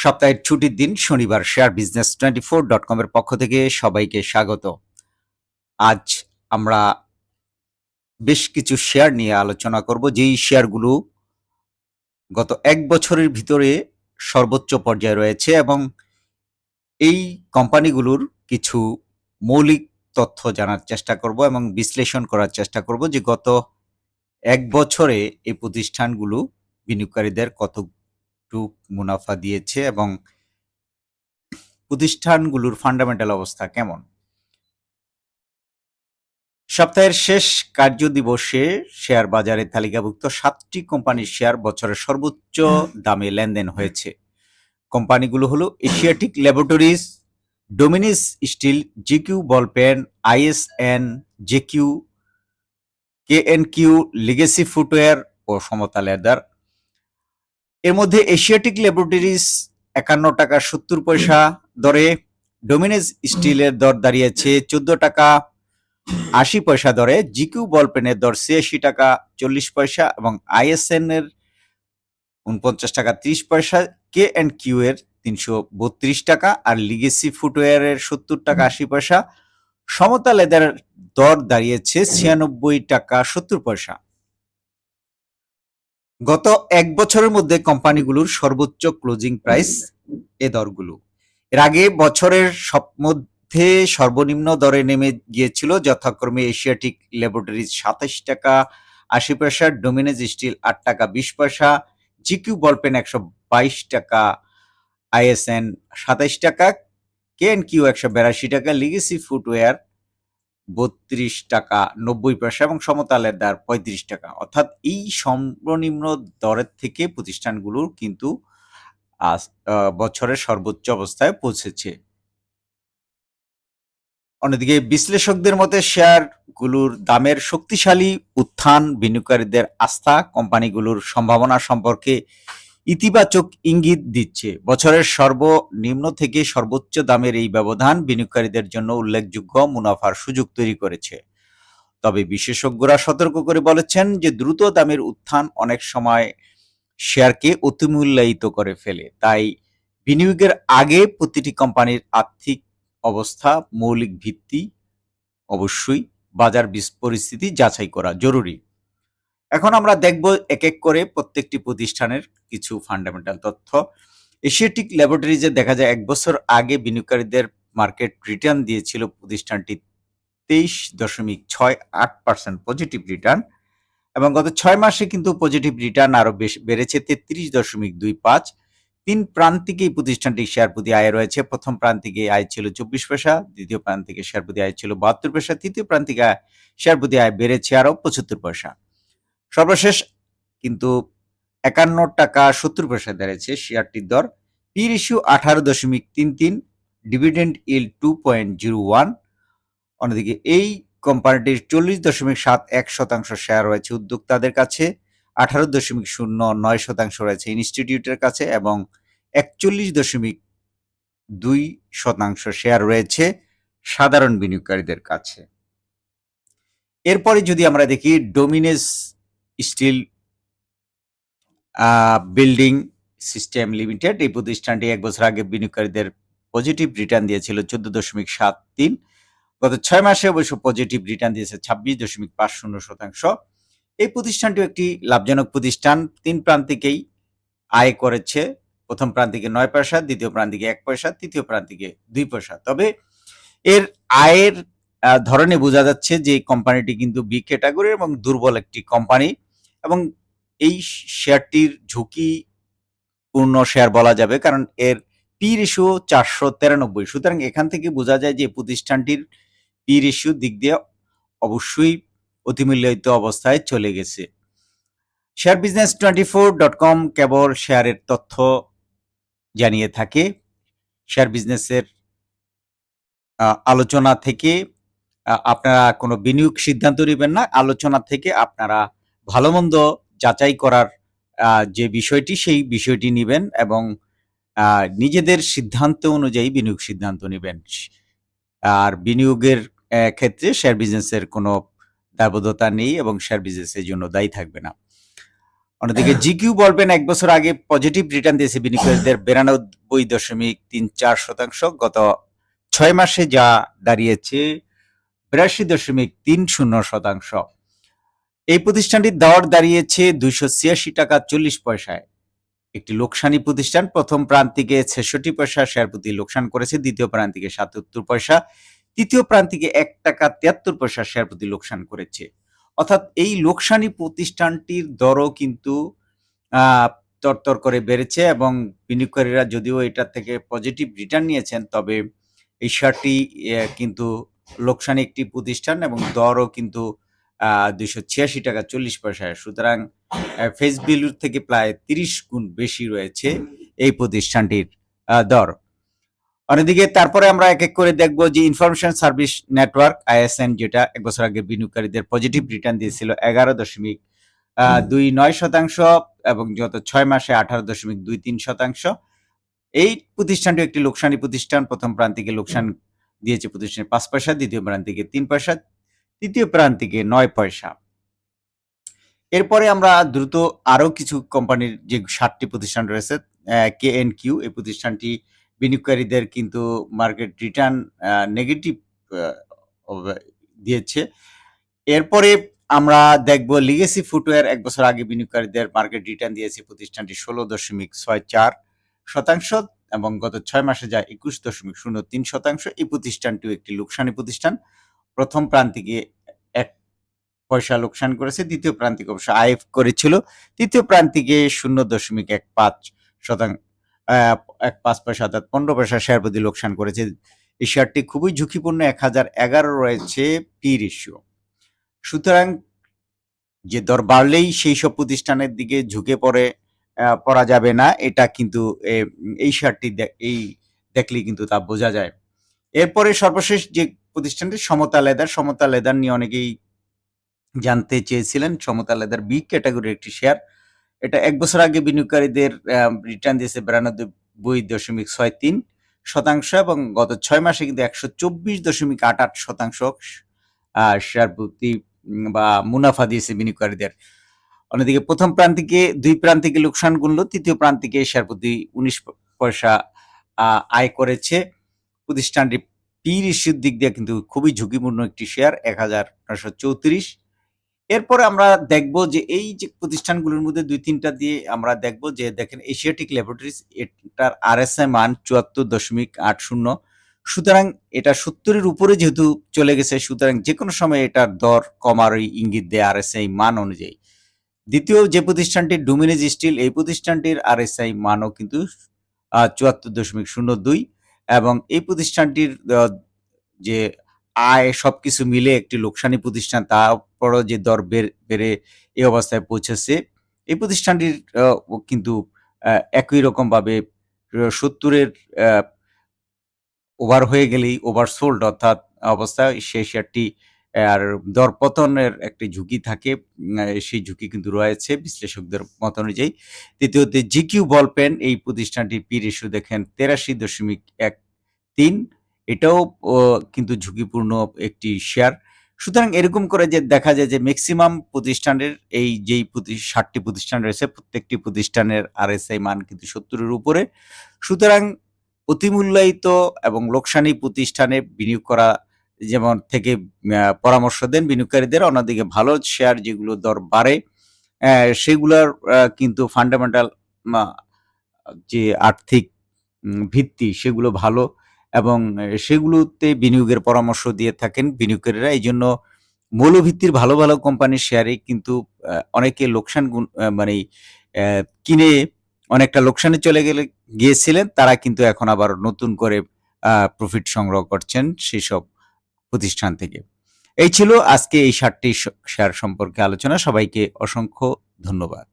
সপ্তাহের ছুটির দিন শনিবার share business twenty four dot কমের পক্ষ থেকে সবাইকে স্বাগত। আজ আমরা বেশ কিছু শেয়ার নিয়ে আলোচনা করব, যেই শেয়ারগুলো গত এক বছরের ভিতরে সর্বোচ্চ পর্যায়ে রয়েছে এবং এই কোম্পানিগুলোর কিছু মৌলিক তথ্য জানার চেষ্টা করব এবং বিশ্লেষণ করার চেষ্টা করব যে গত এক বছরে এই প্রতিষ্ঠানগুলো বিনিয়োগকারীদের কতটুক মুনাফা দিয়েছে এবং প্রতিষ্ঠানগুলোর ফান্ডামেন্টাল অবস্থা কেমন? সপ্তাহের শেষ কার্য দিবসে শেয়ার বাজারে তালিকাভুক্ত সাতটি কোম্পানির শেয়ার বছরের সর্বোচ্চ দামে লেনদেন হয়েছে। কোম্পানিগুলো হলো Asiatic laboratories Dominage steel GQ ball pen ISN জেকিউ Kay and Que legacy footwear ও সমতা লেদার এর মধ্যে এশিয়াটিক ল্যাবরেটরিজ একান্ন টাকা সত্তর পয়সা দরে ডোমিনেজ স্টিলের দর দাঁড়িয়েছে চোদ্দ টাকা আশি পয়সা দরে জিকিউ বল পেনের দর ছিয়াশি টাকা চল্লিশ পয়সা এবং আইএসএন এর উনপঞ্চাশ টাকা ত্রিশ পয়সা কে অ্যান্ড কিউ এর তিনশো বত্রিশ টাকা আর লিগেসি ফুটওয়্যার এর সত্তর টাকা আশি পয়সা। সমতা লেদার দর দাঁড়িয়েছে ছিয়ানব্বই টাকা সত্তর পয়সা। গত এক বছরের মধ্যে কোম্পানিগুলোর সর্বোচ্চ ক্লোজিং প্রাইস এ দরগুলো। এর আগে বছরের সব মধ্যে সর্বনিম্ন দরে নেমে গিয়েছিল যথাক্রমে এশিয়াটিক ল্যাবরেটরিজ সাতাশ টাকা, আশি পয়সা, ডোমিনেজ স্টিল আট টাকা, বিশ পয়সা, জিকিউ বলপেন একশো বাইশ টাকা, আইএসএন সাতাইশ টাকা কে এন কিউ একশো বিরাশি টাকা, লিগেসি ফুটওয়্যার বত্রিশ টাকা নব্বই পয়সা এবং সমতালের দ্বার পঁয়ত্রিশ টাকা। অর্থাৎ এই সর্বনিম্ন দরের থেকে প্রতিষ্ঠানগুলোর কিন্তু বছরের সর্বোচ্চ অবস্থায় পৌঁছেছে। অন্যদিকে বিশ্লেষকদের মতে শেয়ারগুলোর দামের শক্তিশালী উত্থান বিনিয়োগকারীদের আস্থা কোম্পানিগুলোর সম্ভাবনা সম্পর্কে ইতিবাচক ইঙ্গিত দিচ্ছে। বছরের সর্বনিম্ন থেকে সর্বোচ্চ দামের এই ব্যবধান বিনিয়োগকারীদের জন্য উল্লেখযোগ্য মুনাফার সুযোগ তৈরি করেছে। তবে বিশেষজ্ঞরা সতর্ক করে বলেছেন যে, দ্রুত দামের উত্থান অনেক সময় শেয়ারকে অতিমূল্যায়িত করে ফেলে। তাই বিনিয়োগের আগে প্রতিটি কোম্পানির আর্থিক অবস্থা, মৌলিক ভিত্তি অবশ্যই বাজার পরিস্থিতি যাচাই করা জরুরি। এখন আমরা দেখব এক এক করে প্রত্যেকটি প্রতিষ্ঠানের কিছু ফান্ডামেন্টাল তথ্য। এশিয়াটিক ল্যাবরেটরিজে দেখা যায়, এক বছর আগে বিনিয়োগকারীদের মার্কেট রিটার্ন দিয়েছিল প্রতিষ্ঠানটি তেইশ দশমিক ছয় আট পার্সেন্ট পজিটিভ রিটার্ন এবং গত ছয় মাসে কিন্তু পজিটিভ রিটার্ন আরও বেশ বেড়েছে তেত্রিশ দশমিক দুই পাঁচ। তিন প্রান্তিকে প্রতিষ্ঠানটি শেয়ার প্রতি আয় রয়েছে। প্রথম প্রান্তিকে আয় ছিল চব্বিশ পয়সা, দ্বিতীয় প্রান্তিকে শেয়ার প্রতি আয় ছিল বাহাত্তর পয়সা, তৃতীয় প্রান্তিকে শেয়ার প্রতি আয় বেড়েছে আরও পঁচাত্তর পয়সা। সর্বশেষ, কিন্তু একান্ন টাকা সত্তর পয়সা দাঁড়িয়েছে শেয়ারটির দর। পি রেশিও আঠারো দশমিক তিন তিন dividend yield two point zero one অন্যদিকে এই কোম্পানিটির চল্লিশ দশমিক সাত এক শতাংশ শেয়ার রয়েছে উদ্যোক্তাদের কাছে, আঠারো দশমিক শূন্য নয় শতাংশ রয়েছে ইনস্টিটিউটের কাছে এবং একচল্লিশ দশমিক দুই শতাংশ শেয়ার রয়েছে সাধারণ বিনিয়োগকারীদের কাছে। এরপরে যদি আমরা দেখি Dominage steel building system limited এই প্রতিষ্ঠানটি এক বছর আগে বিনিয়োগকারীদের পজিটিভ রিটার্ন দিয়েছিল চোদ্দ দশমিক সাত তিন। গত ছয় মাসে অবশ্য পজিটিভ রিটার্ন দিয়েছে ছাব্বিশ দশমিক পাঁচ শূন্য শতাংশ। এই প্রতিষ্ঠানটি একটি লাভজনক প্রতিষ্ঠান। তিন প্রান্তিকেই আয় করেছে। প্রথম প্রান্তিকে নয় পয়সা, দ্বিতীয় প্রান্তিকে এক পয়সা, তৃতীয় প্রান্তিকে দুই পয়সা। তবে এর আয়ের ধরনে বোঝা যাচ্ছে যে কোম্পানিটি কিন্তু বি ক্যাটাগরি এবং দুর্বল একটি কোম্পানি এবং এই শেয়ারটির ঝুঁকি পূর্ণ শেয়ার বলা যাবে, কারণ এর পি রেশিও চারশো তিরানব্বই। সুতরাং এখান থেকে বোঝা যায় যে প্রতিষ্ঠানটির পি রেশিও দিক দিয়ে অবশ্যই অতিমূল্যায়িত অবস্থায় চলে গেছে। Share business twenty four dot com কেবল শেয়ারের তথ্য জানিয়ে থাকে। শেয়ার বিজনেসের আলোচনা থেকে আপনারা কোনো বিনিয়োগ সিদ্ধান্ত নেবেন না। আলোচনা থেকে আপনারা ভালো মন্দ যাচাই করার আহ, যে বিষয়টি সেই বিষয়টি নেবেন এবং আহ, নিজেদের সিদ্ধান্ত অনুযায়ী বিনিয়োগ সিদ্ধান্ত নেবেন। আর বিনিয়োগের ক্ষেত্রে শেয়ার বিজনেসের কোনো দায়বদ্ধতা নেই এবং শেয়ার বিজনেসের জন্য দায়ী থাকবে না। অন্যদিকে জিকিউ বলবেন এক বছর আগে পজিটিভ রিটার্ন দিয়েছে বিনিয়োগকারীদের বিরানব্বই দশমিক তিন চার শতাংশ। গত ছয় মাসে যা দাঁড়িয়েছে বিরাশি দশমিক তিন শূন্য শতাংশ। এই প্রতিষ্ঠানটির দর দাঁড়িয়েছে দুইশো ছিয়াশি টাকা চল্লিশ পয়সায়। একটি লোকসানি প্রতিষ্ঠান, প্রথম প্রান্তিকে ছেষট্টি পয়সা, শেয়ার প্রতি লোকসান করেছে, দ্বিতীয় প্রান্তিকে সাতাত্তর পয়সা, তৃতীয় প্রান্তিকে এক টাকা তিয়াত্তর পয়সা, শেয়ার প্রতি লোকসান করেছে। অর্থাৎ এই লোকসানি প্রতিষ্ঠানটির দরও কিন্তু তরতর করে বেড়েছে এবং বিনিয়োগকারীরা যদিও এটার থেকে পজিটিভ রিটার্ন নিয়েছেন, তবে এই শেয়ারটি কিন্তু লোকসানি একটি প্রতিষ্ঠান এবং দরও কিন্তু দুইশো ছিয়াশি টাকা চল্লিশ পয়সায় সুতরাং ফেস ভ্যালুর থেকে প্রায় তিরিশ গুণ বেশি রয়েছে এই প্রতিষ্ঠানটির দর। অন্যদিকে তারপরে আমরা এক এক করে দেখব যে ইনফরমেশন সার্ভিস নেটওয়ার্ক আইএসএন যেটা এক বছর আগে বিনিয়োগকারীদের পজিটিভ রিটার্ন দিয়েছিল এগারো দশমিক দুই নয় শতাংশ এবং গত ছয় মাসে আঠারো দশমিক দুই তিন শতাংশ। এই প্রতিষ্ঠানটি একটি লোকসানি প্রতিষ্ঠান। প্রথম প্রান্তিকে লোকসান দিয়েছে প্রতিষ্ঠানের পাঁচ পয়সা, দ্বিতীয় প্রান্তিকে তিন পয়সা। তৃতীয় প্রান্তিকে নয় পয়সা। এরপরে আমরা দ্রুত আরও কিছু কোম্পানির যে ষাটটি প্রতিষ্ঠান রয়েছে কে এন কিউ এই প্রতিষ্ঠানটি বিনিয়োগকারীদের কিন্তু মার্কেট রিটার্ন নেগেটিভ দিয়েছে। এরপরে আমরা দেখব লিগেসি ফুটওয়্যার এক বছর আগে বিনিয়োগকারীদের মার্কেট রিটার্ন দিয়েছে প্রতিষ্ঠানটি ষোলো দশমিক ছয় চার শতাংশ এবং গত ছয় মাসে যা একুশ দশমিক শূন্য তিন শতাংশ। এই প্রতিষ্ঠানটিও একটি লোকসানি প্রতিষ্ঠান। প্রথম প্রান্তিকে এক পয়সা লোকসান করেছে, দ্বিতীয় প্রান্তিকে অবশ্য আয় করেছিল। তৃতীয় প্রান্তিকে শূন্য দশমিক এক পাঁচ শতাংশ এক পাঁচ পয়সা অর্থাৎ পনেরো পয়সা শেয়ার প্রতি লোকসান করেছে। এই শেয়ারটি খুবই ঝুঁকিপূর্ণ, এক হাজার এগারো রয়েছে পি রেশিও সুতরাং যে দর বাড়লেই সেই সব প্রতিষ্ঠানের দিকে ঝুঁকে পড়ে পড়া যাবে না। এটা কিন্তু এই শেয়ারটি এই দেখলেই কিন্তু তা বোঝা যায়। এরপরে সর্বশেষ যে প্রতিষ্ঠানটি সমতা লেদার। সমতা লেদার নিয়ে অনেকেই জানতে চেয়েছিলেন। সমতা লেদার বি ক্যাটাগরির একটি শেয়ার এটা এক বছর আগে বিনিয়োগকারীদের রিটার্ন দিয়েছে বিরানব্বই দশমিক ছয় তিন শতাংশ এবং গত ছয় মাসে কিন্তু একশো চব্বিশ দশমিক আট আট শতাংশ শেয়ার প্রতি বা মুনাফা দিয়েছে বিনিয়োগকারীদের। অন্যদিকে প্রথম প্রান্তিকে, দুই প্রান্তিকে লোকসান গুনলো, তৃতীয় প্রান্তিকে শেয়ার প্রতি উনিশ পয়সা আয় করেছে। প্রতিষ্ঠানটি পি রেশিওর দিক দিয়ে কিন্তু খুবই ঝুঁকিপূর্ণ একটি শেয়ার এক হাজার নশো চৌত্রিশ। এরপরে আমরা দেখব যে এই যে প্রতিষ্ঠানগুলোর মধ্যে দুই তিনটা দিয়ে আমরা দেখব যে দেখেন এশিয়াটিক ল্যাবরেটরিজ এটার আর আরএসআই মান চুয়াত্তর দশমিক আট শূন্য। সুতরাং এটা সত্তরের উপরে যেহেতু চলে গেছে, সুতরাং যে কোনো সময় এটার দর কমার ওই ইঙ্গিত দেয় আরএসআই মান অনুযায়ী। দ্বিতীয় যে প্রতিষ্ঠানটি ডুমিনেজ স্টিল এই প্রতিষ্ঠানটির আরএসআই মানও কিন্তু চুয়াত্তর দশমিক শূন্য দুই। এবং এই প্রতিষ্ঠানটির যে আয় সবকিছু মিলে একটি লোকসানি প্রতিষ্ঠান, তারপরও যে দর বেড়ে বেড়ে এই অবস্থায় পৌঁছেছে। এই প্রতিষ্ঠানটির কিন্তু একই রকমভাবে সত্তরের ওভার হয়ে গেলেই ওভার সোল্ড অর্থাৎ অবস্থা সেই শেয়ারটি আর দরপতনের একটি ঝুঁকি থাকে সেই ঝুঁকি কিন্তু রয়েছে বিশ্লেষকদের মত অনুযায়ী। তৃতীয়তে, জিকিউ বল পেন এই প্রতিষ্ঠানটির পি রেশিও দেখেন, তেরাশি দশমিক এক তিন। এটাও কিন্তু ঝুঁকিপূর্ণ একটি শেয়ার। সুতরাং এরকম করে যে দেখা যায় যে ম্যাক্সিমাম প্রতিষ্ঠানের এই যেই ষাটটি প্রতিষ্ঠান রয়েছে, প্রত্যেকটি প্রতিষ্ঠানের আরএসআই মান কিন্তু সত্তরের উপরে। সুতরাং অতিমূল্যায়িত এবং লোকসানি প্রতিষ্ঠানে বিনিয়োগ করা যেমন থেকে পরামর্শ দেন বিনিয়োগকারীদের, অন্যদিকে ভালো শেয়ার যেগুলো দর বাড়ে সেগুলোর কিন্তু ফান্ডামেন্টাল যে আর্থিক ভিত্তি সেগুলো ভালো এবং সেগুলোতে বিনিয়োগের পরামর্শ দিয়ে থাকেন বিনিয়োগকারীরা। এই জন্য মৌলভিত্তির ভালো ভালো কোম্পানির শেয়ারে কিন্তু অনেকে লোকসান মানে কিনে অনেকটা লোকসানে চলে গেলে, গিয়েছিলেন, তারা কিন্তু এখন আবার নতুন করে প্রফিট সংগ্রহ করছেন সেই সব প্রতিষ্ঠান থেকে। এই ছিল আজকে এই সাতটি শেয়ার সম্পর্কে আলোচনা। সবাইকে অসংখ্য ধন্যবাদ।